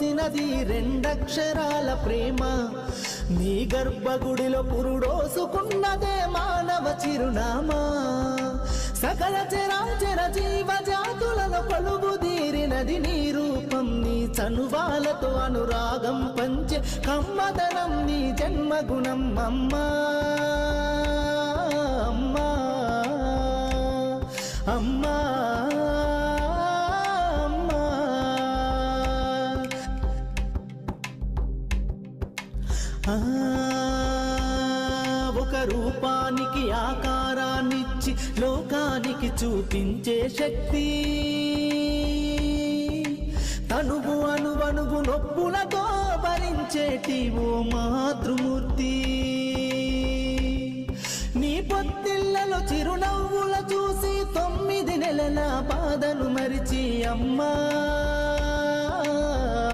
పోసినది రెండక్షరాల ప్రేమ. నీ గర్భగుడిలో పురుడోసుకున్నదే మానవ చిరునామా. సకల చరాచర జీవజాతులను పలుగుదీరినది నీ రూపం. నీ చనువాలతో అనురాగం పంచే కమ్మదనం నీ జన్మగుణం. అమ్మా అమ్మా అమ్మా. ఒక రూపానికి ఆకారాన్నిచ్చి లోకానికి చూపించే శక్తి. తనువు అనువనువు నొప్పులతో భరించేటి ఓ మాతృమూర్తి. నీ పొత్తిళ్ళలో చిరునవ్వుల చూసి తొమ్మిది నెలల బాధను మరిచి అమ్మా.